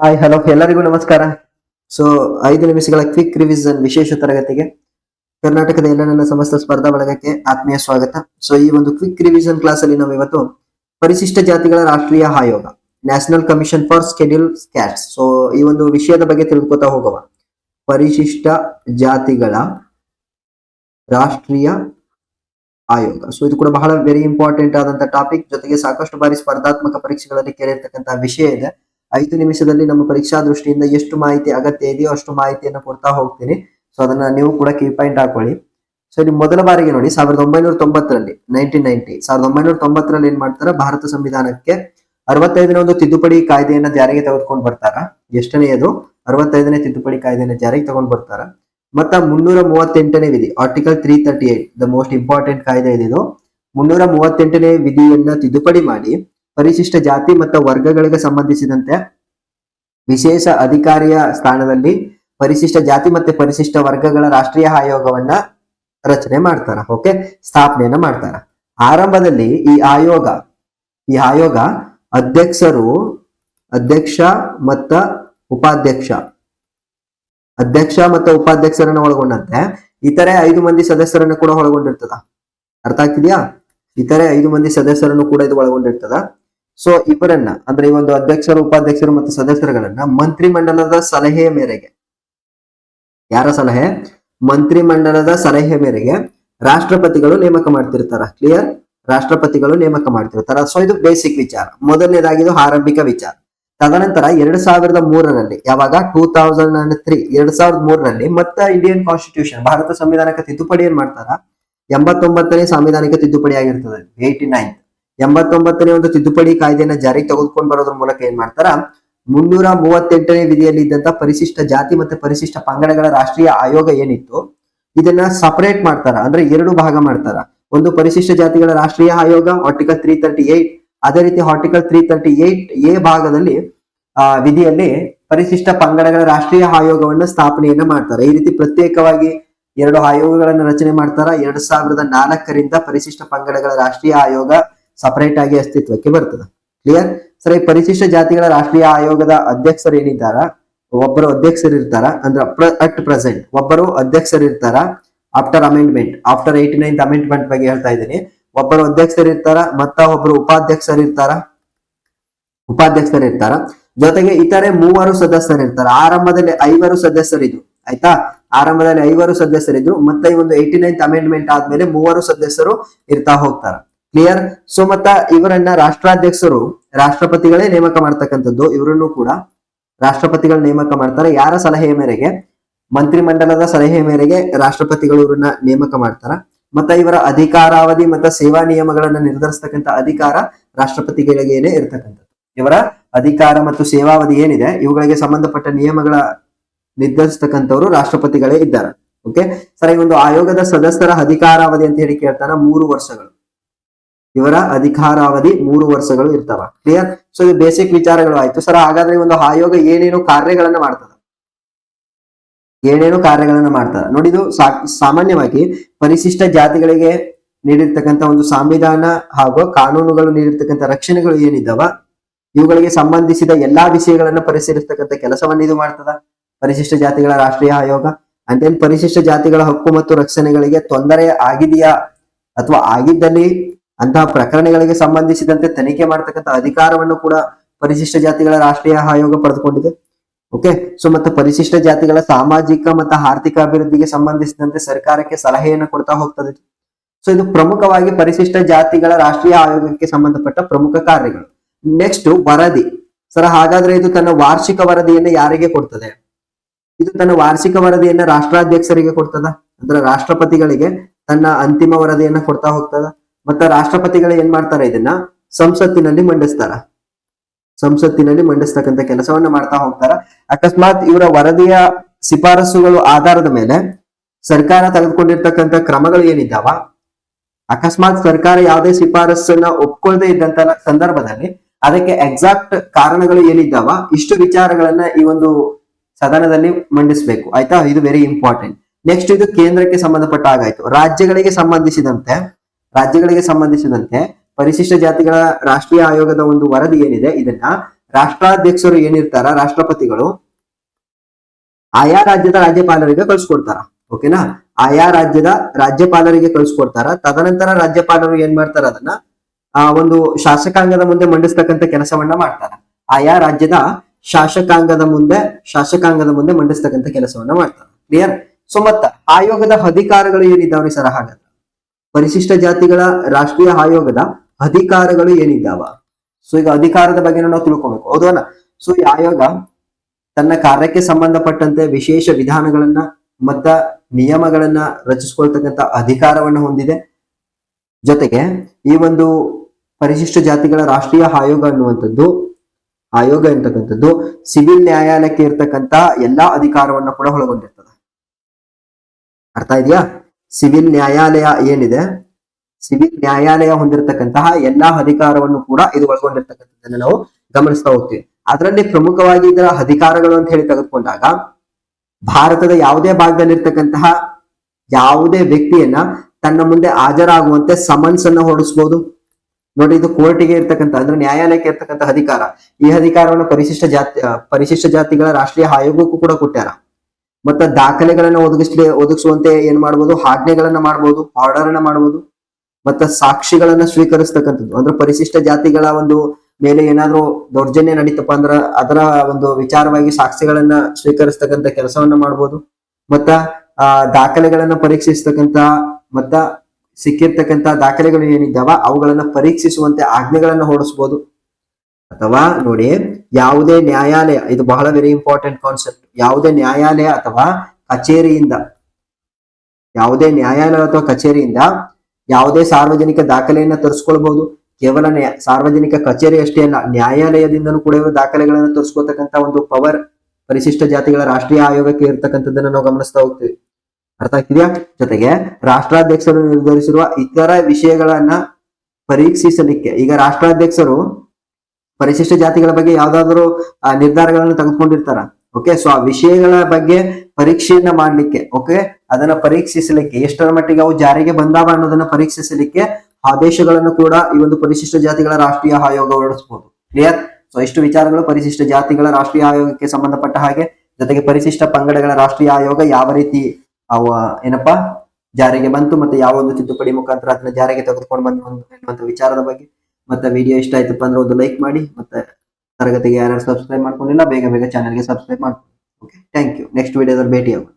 Hi hello ಎಲ್ಲರಿಗೂ ನಮಸ್ಕಾರ. So ಐದು ನಿಮಿಷಗಳ ಕ್ವಿಕ್ ರಿವಿಷನ್ ವಿಶೇಷ ತರಗತಿಗೆ ಕರ್ನಾಟಕದ ಎಲ್ಲ ನನ್ನ ಸಮಸ್ತ ಸ್ಪರ್ಧಾ ಬಳಗಕ್ಕೆ ಆತ್ಮೀಯ ಸ್ವಾಗತ. ಸೊ ಈ ಒಂದು ಕ್ವಿಕ್ ರಿವಿಷನ್ ಕ್ಲಾಸ್ ಅಲ್ಲಿ ನಾವು ಇವತ್ತು ಪರಿಶಿಷ್ಟ ಜಾತಿಗಳ ರಾಷ್ಟ್ರೀಯ ಆಯೋಗ national commission for schedule castes so ಈ ಒಂದು ವಿಷಯದ ಬಗ್ಗೆ ತಿಳ್ಕೊತಾ ಹೋಗುವ ಪರಿಶಿಷ್ಟ ಜಾತಿಗಳ ರಾಷ್ಟ್ರೀಯ ಆಯೋಗ. ಸೊ ಇದು ಕೂಡ ಬಹಳ ವೆರಿ ಇಂಪಾರ್ಟೆಂಟ್ ಆದಂತ ಟಾಪಿಕ್ ಜೊತೆಗೆ ಸಾಕಷ್ಟು ಬಾರಿ ಸ್ಪರ್ಧಾತ್ಮಕ ಪರೀಕ್ಷೆಗಳಲ್ಲಿ ಕೇಳಿರ್ತಕ್ಕಂತಹ ವಿಷಯ ಇದೆ. ಐದು ನಿಮಿಷದಲ್ಲಿ ನಮ್ಮ ಪರೀಕ್ಷಾ ದೃಷ್ಟಿಯಿಂದ ಎಷ್ಟು ಮಾಹಿತಿ ಅಗತ್ಯ ಇದೆಯೋ ಅಷ್ಟು ಮಾಹಿತಿಯನ್ನು ಕೊಡ್ತಾ ಹೋಗ್ತೀನಿ. ಸೊ ಅದನ್ನ ನೀವು ಕೂಡ ಕೀ ಪಾಯಿಂಟ್ ಹಾಕೊಳ್ಳಿ. ಸೊ ಇಲ್ಲಿ ಮೊದಲ ಬಾರಿಗೆ ನೋಡಿ, ಸಾವಿರದ ಒಂಬೈನೂರ ತೊಂಬತ್ತರಲ್ಲಿ ನೈನ್ಟೀನ್ ನೈನ್ಟಿ ಸಾವಿರದ ಒಂಬೈನೂರ ತೊಂಬತ್ತರಲ್ಲಿ ಏನ್ ಮಾಡ್ತಾರೆ? ಭಾರತ ಸಂವಿಧಾನಕ್ಕೆ ಅರವತ್ತೈದನೇ ಒಂದು ತಿದ್ದುಪಡಿ ಕಾಯ್ದೆಯನ್ನ ಜಾರಿಗೆ ತೆಗೆದುಕೊಂಡು ಬರ್ತಾರ. ಎಷ್ಟನೆಯದು ಅರವತ್ತೈದನೇ ತಿದ್ದುಪಡಿ ಕಾಯ್ದೆಯನ್ನ ಜಾರಿಗೆ ತಗೊಂಡ್ ಬರ್ತಾರ. ಮತ್ತ ಮುನ್ನೂರ ಮೂವತ್ತೆಂಟನೇ ವಿಧಿ article three thirty eight the most important ಕಾಯ್ದೆ ಇದಿದು ಮುನ್ನೂರ ಮೂವತ್ತೆಂಟನೇ ವಿಧಿಯನ್ನ ತಿದ್ದುಪಡಿ ಮಾಡಿ ಪರಿಶಿಷ್ಟ ಜಾತಿ ಮತ್ತು ವರ್ಗಗಳಿಗೆ ಸಂಬಂಧಿಸಿದಂತೆ ವಿಶೇಷ ಅಧಿಕಾರಿಯ ಸ್ಥಾನದಲ್ಲಿ ಪರಿಶಿಷ್ಟ ಜಾತಿ ಮತ್ತೆ ಪರಿಶಿಷ್ಟ ವರ್ಗಗಳ ರಾಷ್ಟ್ರೀಯ ಆಯೋಗವನ್ನ ರಚನೆ ಮಾಡ್ತಾರ ಓಕೆ ಸ್ಥಾಪನೆಯನ್ನ ಮಾಡ್ತಾರ. ಆರಂಭದಲ್ಲಿ ಈ ಆಯೋಗ ಈ ಆಯೋಗ ಅಧ್ಯಕ್ಷರು ಅಧ್ಯಕ್ಷ ಮತ್ತ ಉಪಾಧ್ಯಕ್ಷ, ಅಧ್ಯಕ್ಷ ಮತ್ತು ಉಪಾಧ್ಯಕ್ಷರನ್ನ ಒಳಗೊಂಡಂತೆ ಇತರೆ ಐದು ಮಂದಿ ಸದಸ್ಯರನ್ನು ಕೂಡ ಒಳಗೊಂಡಿರ್ತದ. ಅರ್ಥ ಆಗ್ತಿದ್ಯಾ? ಇತರೆ ಐದು ಮಂದಿ ಸದಸ್ಯರನ್ನು ಕೂಡ ಇದು ಒಳಗೊಂಡಿರ್ತದ. ಸೊ ಇವರನ್ನ ಅಂದ್ರೆ ಈ ಒಂದು ಅಧ್ಯಕ್ಷರು, ಉಪಾಧ್ಯಕ್ಷರು ಮತ್ತು ಸದಸ್ಯರುಗಳನ್ನ ಮಂತ್ರಿಮಂಡಲದ ಸಲಹೆಯ ಮೇರೆಗೆ. ಯಾರ ಸಲಹೆ? ಮಂತ್ರಿಮಂಡಲದ ಸಲಹೆ ಮೇರೆಗೆ ರಾಷ್ಟ್ರಪತಿಗಳು ನೇಮಕ ಮಾಡ್ತಿರ್ತಾರ. ಕ್ಲಿಯರ್ ರಾಷ್ಟ್ರಪತಿಗಳು ನೇಮಕ ಮಾಡ್ತಿರ್ತಾರ. ಸೊ ಇದು ಬೇಸಿಕ್ ವಿಚಾರ. ಮೊದಲನೇದಾಗಿ ಇದು ಆರಂಭಿಕ ವಿಚಾರ. ತದನಂತರ ಎರಡ್ ಸಾವಿರದ ಮೂರರಲ್ಲಿ, ಯಾವಾಗ? ಟೂ ತೌಸಂಡ್ ಅಂಡ್ ತ್ರೀ, ಎರಡ್ ಸಾವಿರದ ಮೂರರಲ್ಲಿ ಮತ್ತೆ ಇಂಡಿಯನ್ ಕಾನ್ಸ್ಟಿಟ್ಯೂಷನ್ ಭಾರತ ಸಂವಿಧಾನಕ್ಕೆ ತಿದ್ದುಪಡಿ ಏನ್ ಮಾಡ್ತಾರ? ಎಂಬತ್ತೊಂಬತ್ತನೇ ಸಾಂವಿಧಾನಿಕ ತಿದ್ದುಪಡಿ ಆಗಿರ್ತದೆ ಏಯ್ಟಿ ನೈನ್ ಎಂಬತ್ತೊಂಬತ್ತನೇ ಒಂದು ತಿದ್ದುಪಡಿ ಕಾಯ್ದೆಯನ್ನ ಜಾರಿಗೆ ತೆಗೆದುಕೊಂಡು ಬರೋದ್ರ ಮೂಲಕ ಏನ್ ಮಾಡ್ತಾರ? ಮುನ್ನೂರ ಮೂವತ್ತೆಂಟನೇ ವಿಧಿಯಲ್ಲಿ ಇದ್ದಂತ ಪರಿಶಿಷ್ಟ ಜಾತಿ ಮತ್ತೆ ಪರಿಶಿಷ್ಟ ಪಂಗಡಗಳ ರಾಷ್ಟ್ರೀಯ ಆಯೋಗ ಏನಿತ್ತು? ಇದನ್ನ ಸಪರೇಟ್ ಮಾಡ್ತಾರ. ಅಂದ್ರೆ ಎರಡು ಭಾಗ ಮಾಡ್ತಾರ. ಒಂದು ಪರಿಶಿಷ್ಟ ಜಾತಿಗಳ ರಾಷ್ಟ್ರೀಯ ಆಯೋಗ ಆರ್ಟಿಕಲ್ ತ್ರೀ ತರ್ಟಿ ಏಟ್ ಅದೇ ರೀತಿ article three thirty eight A ಭಾಗದಲ್ಲಿ, ಆ, ವಿಧಿಯಲ್ಲಿ ಪರಿಶಿಷ್ಟ ಪಂಗಡಗಳ ರಾಷ್ಟ್ರೀಯ ಆಯೋಗವನ್ನ ಸ್ಥಾಪನೆಯನ್ನ ಮಾಡ್ತಾರೆ. ಈ ರೀತಿ ಪ್ರತ್ಯೇಕವಾಗಿ ಎರಡು ಆಯೋಗಗಳನ್ನ ರಚನೆ ಮಾಡ್ತಾರ. ಎರಡ್ ಸಾವಿರದ ನಾಲ್ಕರಿಂದ ಪರಿಶಿಷ್ಟ ಪಂಗಡಗಳ ರಾಷ್ಟ್ರೀಯ ಆಯೋಗ ಸಪರೇಟ್ ಆಗಿ ಅಸ್ತಿತ್ವಕ್ಕೆ ಬರ್ತದೆ. ಕ್ಲಿಯರ್ ಸರ್ ಈ ಪರಿಶಿಷ್ಟ ಜಾತಿಗಳ ರಾಷ್ಟ್ರೀಯ ಆಯೋಗದ ಅಧ್ಯಕ್ಷರು ಏನಿದ್ದಾರ? ಒಬ್ಬರು ಅಧ್ಯಕ್ಷರು ಇರ್ತಾರ ಅಂದ್ರೆ ಅಟ್ ಪ್ರೆಸೆಂಟ್ ಒಬ್ಬರು ಅಧ್ಯಕ್ಷರು ಇರ್ತಾರ after amendment after eighty ninth amendment ಬಗ್ಗೆ ಹೇಳ್ತಾ ಇದ್ದೀನಿ. ಒಬ್ಬರು ಅಧ್ಯಕ್ಷರು ಇರ್ತಾರ ಮತ್ತ ಒಬ್ಬರು ಉಪಾಧ್ಯಕ್ಷರು ಇರ್ತಾರ ಉಪಾಧ್ಯಕ್ಷರು ಇರ್ತಾರ ಜೊತೆಗೆ ಇತರೆ ಮೂವರು ಸದಸ್ಯರು ಇರ್ತಾರ ಆರಂಭದಲ್ಲಿ ಐವರು ಸದಸ್ಯರಿದ್ರು. ಆಯ್ತಾ? ಆರಂಭದಲ್ಲಿ ಐವರು ಸದಸ್ಯರಿದ್ರು. ಮತ್ತೆ ಈ ಒಂದು ಏಯ್ಟಿ ನೈನ್ತ್ ಅಮೆಂಡ್ಮೆಂಟ್ ಆದ್ಮೇಲೆ ಮೂವರು ಸದಸ್ಯರು ಇರ್ತಾ ಹೋಗ್ತಾರ? ಕ್ಲಿಯರ್ ಸೊ ಮತ್ತ ಇವರನ್ನ ರಾಷ್ಟ್ರಾಧ್ಯಕ್ಷರು, ರಾಷ್ಟ್ರಪತಿಗಳೇ ನೇಮಕ ಮಾಡ್ತಕ್ಕಂಥದ್ದು ಇವರನ್ನು ಕೂಡ ರಾಷ್ಟ್ರಪತಿಗಳು ನೇಮಕ ಮಾಡ್ತಾರೆ. ಯಾರ ಸಲಹೆಯ ಮೇರೆಗೆ? ಮಂತ್ರಿಮಂಡಲದ ಸಲಹೆ ಮೇರೆಗೆ ರಾಷ್ಟ್ರಪತಿಗಳು ಇವರನ್ನ ನೇಮಕ ಮಾಡ್ತಾರ. ಮತ್ತ ಇವರ ಅಧಿಕಾರಾವಧಿ ಮತ್ತು ಸೇವಾ ನಿಯಮಗಳನ್ನ ನಿರ್ಧರಿಸತಕ್ಕಂಥ ಅಧಿಕಾರ ರಾಷ್ಟ್ರಪತಿಗಳಿಗೇನೆ ಇರ್ತಕ್ಕಂಥದ್ದು. ಇವರ ಅಧಿಕಾರ ಮತ್ತು ಸೇವಾವಧಿ ಏನಿದೆ, ಇವುಗಳಿಗೆ ಸಂಬಂಧಪಟ್ಟ ನಿಯಮಗಳ ನಿರ್ಧರಿಸತಕ್ಕಂಥವ್ರು ರಾಷ್ಟ್ರಪತಿಗಳೇ ಇದ್ದಾರೆ. ಓಕೆ ಸರ್, ಈ ಒಂದು ಆಯೋಗದ ಸದಸ್ಯರ ಅಧಿಕಾರಾವಧಿ ಅಂತ ಹೇಳಿ ಕೇಳ್ತಾನ ಮೂರು ವರ್ಷಗಳು. ಇವರ ಅಧಿಕಾರಾವಧಿ ಮೂರು ವರ್ಷಗಳು ಇರ್ತಾವ. ಕ್ಲಿಯರ್ ಸೊ ಇದು ಬೇಸಿಕ್ ವಿಚಾರಗಳು ಆಯ್ತು. ಸರ್ ಹಾಗಾದ್ರೆ ಒಂದು ಆಯೋಗ ಏನೇನು ಕಾರ್ಯಗಳನ್ನ ಮಾಡ್ತದ? ಏನೇನು ಕಾರ್ಯಗಳನ್ನ ಮಾಡ್ತದ? ನೋಡಿ, ಇದು ಸಾ- ಸಾಮಾನ್ಯವಾಗಿ ಪರಿಶಿಷ್ಟ ಜಾತಿಗಳಿಗೆ ನೀಡಿರ್ತಕ್ಕಂಥ ಒಂದು ಸಂವಿಧಾನ ಹಾಗೂ ಕಾನೂನುಗಳು ನೀಡಿರ್ತಕ್ಕಂಥ ರಕ್ಷಣೆಗಳು ಏನಿದ್ದಾವ? ಇವುಗಳಿಗೆ ಸಂಬಂಧಿಸಿದ ಎಲ್ಲಾ ವಿಷಯಗಳನ್ನ ಪರಿಶೀಲಿಸ್ತಕ್ಕಂಥ ಕೆಲಸವನ್ನ ಇದು ಮಾಡ್ತದ? ಪರಿಶಿಷ್ಟ ಜಾತಿಗಳ ರಾಷ್ಟ್ರೀಯ ಆಯೋಗ? ಅಂಡ್ ಪರಿಶಿಷ್ಟ ಜಾತಿಗಳ ಹಕ್ಕು ಮತ್ತು ರಕ್ಷಣೆಗಳಿಗೆ ತೊಂದರೆ ಆಗಿದೆಯಾ? ಅಥವಾ ಆಗಿದ್ದಲ್ಲಿ ಅಂತಹ ಪ್ರಕರಣಗಳಿಗೆ ಸಂಬಂಧಿಸಿದಂತೆ ತನಿಖೆ ಮಾಡತಕ್ಕಂಥ ಅಧಿಕಾರವನ್ನು ಕೂಡ ಪರಿಶಿಷ್ಟ ಜಾತಿಗಳ ರಾಷ್ಟ್ರೀಯ ಆಯೋಗ ಪಡೆದುಕೊಂಡಿದೆ. ಓಕೆ ಸೊ ಮತ್ತೆ ಪರಿಶಿಷ್ಟ ಜಾತಿಗಳ ಸಾಮಾಜಿಕ ಮತ್ತು ಆರ್ಥಿಕ ಅಭಿವೃದ್ಧಿಗೆ ಸಂಬಂಧಿಸಿದಂತೆ ಸರ್ಕಾರಕ್ಕೆ ಸಲಹೆಯನ್ನು ಕೊಡ್ತಾ ಹೋಗ್ತದೆ. ಸೊ ಇದು ಪ್ರಮುಖವಾಗಿ ಪರಿಶಿಷ್ಟ ಜಾತಿಗಳ ರಾಷ್ಟ್ರೀಯ ಆಯೋಗಕ್ಕೆ ಸಂಬಂಧಪಟ್ಟ ಪ್ರಮುಖ ಕಾರ್ಯಗಳು. ನೆಕ್ಸ್ಟ್ ವರದಿ. ಸರ್ ಹಾಗಾದ್ರೆ ಇದು ತನ್ನ ವಾರ್ಷಿಕ ವರದಿಯನ್ನು ಯಾರಿಗೆ ಕೊಡ್ತದೆ? ಇದು ತನ್ನ ವಾರ್ಷಿಕ ವರದಿಯನ್ನ ರಾಷ್ಟ್ರಾಧ್ಯಕ್ಷರಿಗೆ ಕೊಡ್ತದ? ಅಂದ್ರೆ ರಾಷ್ಟ್ರಪತಿಗಳಿಗೆ ತನ್ನ ಅಂತಿಮ ವರದಿಯನ್ನ ಕೊಡ್ತಾ ಹೋಗ್ತದ? ಮತ್ತೆ ರಾಷ್ಟ್ರಪತಿಗಳು ಏನ್ ಮಾಡ್ತಾರೆ ಇದನ್ನ? ಸಂಸತ್ತಿನಲ್ಲಿ ಮಂಡಿಸ್ತಾರ. ಸಂಸತ್ತಿನಲ್ಲಿ ಮಂಡಿಸ್ತಕ್ಕಂಥ ಕೆಲಸವನ್ನ ಮಾಡ್ತಾ ಹೋಗ್ತಾರ. ಅಕಸ್ಮಾತ್ ಇವರ ವರದಿಯ ಶಿಫಾರಸುಗಳು ಆಧಾರದ ಮೇಲೆ ಸರ್ಕಾರ ತೆಗೆದುಕೊಂಡಿರ್ತಕ್ಕಂಥ ಕ್ರಮಗಳು ಏನಿದ್ದಾವ? ಅಕಸ್ಮಾತ್ ಸರ್ಕಾರ ಯಾವುದೇ ಶಿಫಾರಸನ್ನ ಒಪ್ಕೊಳ್ಳದೆ ಇದ್ದಂತ ಸಂದರ್ಭದಲ್ಲಿ ಅದಕ್ಕೆ ಎಕ್ಸಾಕ್ಟ್ ಕಾರಣಗಳು ಏನಿದ್ದಾವ? ಇಷ್ಟು ವಿಚಾರಗಳನ್ನ ಈ ಒಂದು ಸದನದಲ್ಲಿ ಮಂಡಿಸಬೇಕು. ಆಯ್ತಾ? ಇದು ವೆರಿ ಇಂಪಾರ್ಟೆಂಟ್ ನೆಕ್ಸ್ಟ್ ಇದು ಕೇಂದ್ರಕ್ಕೆ ಸಂಬಂಧಪಟ್ಟ ಹಾಗಾಯ್ತು. ರಾಜ್ಯಗಳಿಗೆ ಸಂಬಂಧಿಸಿದಂತೆ ರಾಜ್ಯಗಳಿಗೆ ಸಂಬಂಧಿಸಿದಂತೆ ಪರಿಶಿಷ್ಟ ಜಾತಿಗಳ ರಾಷ್ಟ್ರೀಯ ಆಯೋಗದ ಒಂದು ವರದಿ ಏನಿದೆ, ಇದನ್ನ ರಾಷ್ಟ್ರಾಧ್ಯಕ್ಷರು ಏನಿರ್ತಾರ, ರಾಷ್ಟ್ರಪತಿಗಳು ಆಯಾ ರಾಜ್ಯದ ರಾಜ್ಯಪಾಲರಿಗೆ ಕಳ್ಸಿಕೊಡ್ತಾರ, ಓಕೆನಾ? ಆಯಾ ರಾಜ್ಯದ ರಾಜ್ಯಪಾಲರಿಗೆ ಕಳ್ಸಿಕೊಡ್ತಾರ. ತದನಂತರ ರಾಜ್ಯಪಾಲರು ಏನ್ ಮಾಡ್ತಾರ ಅದನ್ನ? ಆ, ಒಂದು ಶಾಸಕಾಂಗದ ಮುಂದೆ ಮಂಡಿಸ್ತಕ್ಕಂತ ಕೆಲಸವನ್ನ ಮಾಡ್ತಾರ. ಆಯಾ ರಾಜ್ಯದ ಶಾಸಕಾಂಗದ ಮುಂದೆ ಶಾಸಕಾಂಗದ ಮುಂದೆ ಮಂಡಿಸ್ತಕ್ಕಂತ ಕೆಲಸವನ್ನ ಮಾಡ್ತಾರ. ಕ್ಲಿಯರ್ ಸೊ ಮತ್ತ ಆಯೋಗದ ಅಧಿಕಾರಗಳು ಏನಿದ್ದಾವ್ರಿ ಸರ ಹಾಗಾದ್ರೆ? ಪರಿಶಿಷ್ಟ ಜಾತಿಗಳ ರಾಷ್ಟ್ರೀಯ ಆಯೋಗದ ಅಧಿಕಾರಗಳು ಏನಿದ್ದಾವ? ಸೊ ಈಗ ಅಧಿಕಾರದ ಬಗ್ಗೆ ನಾವು ತಿಳ್ಕೊಬೇಕು. ಹೌದಲ್ಲ? ಸೊ ಈ ಆಯೋಗ ತನ್ನ ಕಾರ್ಯಕ್ಕೆ ಸಂಬಂಧಪಟ್ಟಂತೆ ವಿಶೇಷ ವಿಧಾನಗಳನ್ನ ಮತ್ತ ನಿಯಮಗಳನ್ನ ರಚಿಸಿಕೊಳ್ತಕ್ಕಂಥ ಅಧಿಕಾರವನ್ನ ಹೊಂದಿದೆ. ಜೊತೆಗೆ ಈ ಒಂದು ಪರಿಶಿಷ್ಟ ಜಾತಿಗಳ ರಾಷ್ಟ್ರೀಯ ಆಯೋಗ ಅನ್ನುವಂಥದ್ದು, ಆಯೋಗ ಅಂತಕ್ಕಂಥದ್ದು ಸಿವಿಲ್ ನ್ಯಾಯಾಲಯಕ್ಕೆ ಇರ್ತಕ್ಕಂತ ಎಲ್ಲಾ ಅಧಿಕಾರವನ್ನ ಕೂಡ ಒಳಗೊಂಡಿರ್ತದೆ. ಅರ್ಥ ಇದೆಯಾ? ಸಿವಿಲ್ ನ್ಯಾಯಾಲಯ ಏನಿದೆ? ಸಿವಿಲ್ ನ್ಯಾಯಾಲಯ ಹೊಂದಿರತಕ್ಕಂತಹ ಎಲ್ಲಾ ಅಧಿಕಾರವನ್ನು ಕೂಡ ಇದು ಒಳಗೊಂಡಿರ್ತಕ್ಕಂಥದ್ದನ್ನ ನಾವು ಗಮನಿಸ್ತಾ ಹೋಗ್ತೀವಿ. ಅದರಲ್ಲಿ ಪ್ರಮುಖವಾಗಿ ಇದರ ಅಧಿಕಾರಗಳು ಅಂತ ಹೇಳಿ ತೆಗೆದುಕೊಂಡಾಗ ಭಾರತದ ಯಾವುದೇ ಭಾಗದಲ್ಲಿರ್ತಕ್ಕಂತಹ ಯಾವುದೇ ವ್ಯಕ್ತಿಯನ್ನ ತನ್ನ ಮುಂದೆ ಹಾಜರಾಗುವಂತೆ ಸಮನ್ಸ್ ಅನ್ನ ಹೊರಡಿಸಬಹುದು ನೋಡಿ, ಇದು ಕೋರ್ಟಿಗೆ ಇರ್ತಕ್ಕಂಥ, ಅಂದ್ರೆ ನ್ಯಾಯಾಲಯಕ್ಕೆ ಇರ್ತಕ್ಕಂಥ ಅಧಿಕಾರ. ಈ ಅಧಿಕಾರವನ್ನು ಪರಿಶಿಷ್ಟ ಜಾತಿ, ಪರಿಶಿಷ್ಟ ಜಾತಿಗಳ ರಾಷ್ಟ್ರೀಯ ಆಯೋಗಕ್ಕೂ ಕೂಡ ಕೊಟ್ಟಾರ ಮತ್ತೆ ದಾಖಲೆಗಳನ್ನ ಒದಗಿಸ್ಲಿ, ಒದಗಿಸುವಂತೆ ಏನ್ ಮಾಡ್ಬೋದು? ಆಜ್ಞೆಗಳನ್ನ ಮಾಡ್ಬೋದು ಆರ್ಡರ್ ಅನ್ನ ಮಾಡ್ಬೋದು, ಮತ್ತ ಸಾಕ್ಷಿಗಳನ್ನ ಸ್ವೀಕರಿಸ್ತಕ್ಕಂಥದ್ದು. ಅಂದ್ರೆ ಪರಿಶಿಷ್ಟ ಜಾತಿಗಳ ಒಂದು ಮೇಲೆ ಏನಾದ್ರು ದೌರ್ಜನ್ಯ ನಡೀತಪ್ಪ ಅಂದ್ರ ಅದರ ಒಂದು ವಿಚಾರವಾಗಿ ಸಾಕ್ಷಿಗಳನ್ನ ಸ್ವೀಕರಿಸ್ತಕ್ಕಂಥ ಕೆಲಸವನ್ನ ಮಾಡ್ಬೋದು. ಮತ್ತ, ಆ, ದಾಖಲೆಗಳನ್ನ ಪರೀಕ್ಷಿಸ್ತಕ್ಕಂತ ಮತ್ತ ಸಿಕ್ಕಿರ್ತಕ್ಕಂತ ದಾಖಲೆಗಳು ಏನಿದ್ದಾವ? ಅವುಗಳನ್ನ ಪರೀಕ್ಷಿಸುವಂತೆ ಆಜ್ಞೆಗಳನ್ನ ಹೊರಡಿಸ್ಬೋದು. ಅಥವಾ ನೋಡಿ, ಯಾವುದೇ ನ್ಯಾಯಾಲಯ, ಇದು ಬಹಳ ವೆರಿ ಇಂಪಾರ್ಟೆಂಟ್ ಕಾನ್ಸೆಪ್ಟ್ ಯಾವುದೇ ನ್ಯಾಯಾಲಯ ಅಥವಾ ಕಚೇರಿಯಿಂದ, ಯಾವುದೇ ನ್ಯಾಯಾಲಯ ಅಥವಾ ಕಚೇರಿಯಿಂದ ಯಾವುದೇ ಸಾರ್ವಜನಿಕ ದಾಖಲೆಯನ್ನ ತರಿಸ್ಕೊಳ್ಬಹುದು ಕೇವಲ ಸಾರ್ವಜನಿಕ ಕಚೇರಿ ಅಷ್ಟೇ ಅಲ್ಲ, ನ್ಯಾಯಾಲಯದಿಂದನೂ ಕೂಡ ಇವರು ದಾಖಲೆಗಳನ್ನು ತರಿಸ್ಕೊತಕ್ಕಂತ ಒಂದು ಪವರ್ ಪರಿಶಿಷ್ಟ ಜಾತಿಗಳ ರಾಷ್ಟ್ರೀಯ ಆಯೋಗಕ್ಕೆ ಇರ್ತಕ್ಕಂಥದ್ದನ್ನ ನಾವು ಗಮನಿಸ್ತಾ ಹೋಗ್ತೀವಿ. ಅರ್ಥ ಆಗ್ತಿದ್ಯಾ? ಜೊತೆಗೆ ರಾಷ್ಟ್ರಾಧ್ಯಕ್ಷರು ನಿರ್ಧರಿಸಿರುವ ಇತರ ವಿಷಯಗಳನ್ನ ಪರೀಕ್ಷಿಸಲಿಕ್ಕೆ, ಈಗ ರಾಷ್ಟ್ರಾಧ್ಯಕ್ಷರು ಪರಿಶಿಷ್ಟ ಜಾತಿಗಳ ಬಗ್ಗೆ ಯಾವ್ದಾದ್ರು ನಿರ್ಧಾರಗಳನ್ನು ತೆಗೆದುಕೊಂಡಿರ್ತಾರ. ಓಕೆ ಸೊ ಆ ವಿಷಯಗಳ ಬಗ್ಗೆ ಪರೀಕ್ಷೆಯನ್ನ ಮಾಡ್ಲಿಕ್ಕೆ ಓಕೆ ಅದನ್ನ ಪರೀಕ್ಷಿಸಲಿಕ್ಕೆ, ಎಷ್ಟರ ಮಟ್ಟಿಗೆ ಅವು ಜಾರಿಗೆ ಬಂದಾವ ಅನ್ನೋದನ್ನ ಪರೀಕ್ಷಿಸಲಿಕ್ಕೆ ಆದೇಶಗಳನ್ನು ಕೂಡ ಈ ಒಂದು ಪರಿಶಿಷ್ಟ ಜಾತಿಗಳ ರಾಷ್ಟ್ರೀಯ ಆಯೋಗ ಹೊರಡಿಸಬಹುದು ಕ್ಲಿಯರ್ ಸೊ ಇಷ್ಟು ವಿಚಾರಗಳು ಪರಿಶಿಷ್ಟ ಜಾತಿಗಳ ರಾಷ್ಟ್ರೀಯ ಆಯೋಗಕ್ಕೆ ಸಂಬಂಧಪಟ್ಟ ಹಾಗೆ, ಜೊತೆಗೆ ಪರಿಶಿಷ್ಟ ಪಂಗಡಗಳ ರಾಷ್ಟ್ರೀಯ ಆಯೋಗ ಯಾವ ರೀತಿ ಅವ ಏನಪ್ಪಾ, ಜಾರಿಗೆ ಬಂತು ಮತ್ತೆ ಯಾವ ಒಂದು ತಿದ್ದುಪಡಿ ಮುಖಾಂತರ ಅದನ್ನ ಜಾರಿಗೆ ತೆಗೆದುಕೊಂಡು ಬಂದು ಅನ್ನುವಂಥ ವಿಚಾರದ ಬಗ್ಗೆ. ಮತ್ತೆ ವಿಡಿಯೋ ಇಷ್ಟ ಆಯ್ತಪ್ಪ ಅಂದ್ರೆ ಒಂದು ಲೈಕ್ ಮಾಡಿ, ಮತ್ತೆ ತರಗತಿಗೆ ಯಾರ್ಯಾರು ಸಬ್ಸ್ಕ್ರೈಬ್ ಮಾಡ್ಕೊಂಡಿಲ್ಲ, ಬೇಗ ಬೇಗ ಚಾನಲ್ಗೆ ಸಬ್ಸ್ಕ್ರೈಬ್ ಮಾಡ್ಕೊಳ್ಳಿ. ಓಕೆ ಥ್ಯಾಂಕ್ ಯು ನೆಕ್ಸ್ಟ್ ವಿಡಿಯೋದಲ್ಲಿ ಭೇಟಿ ಆಗೋಣ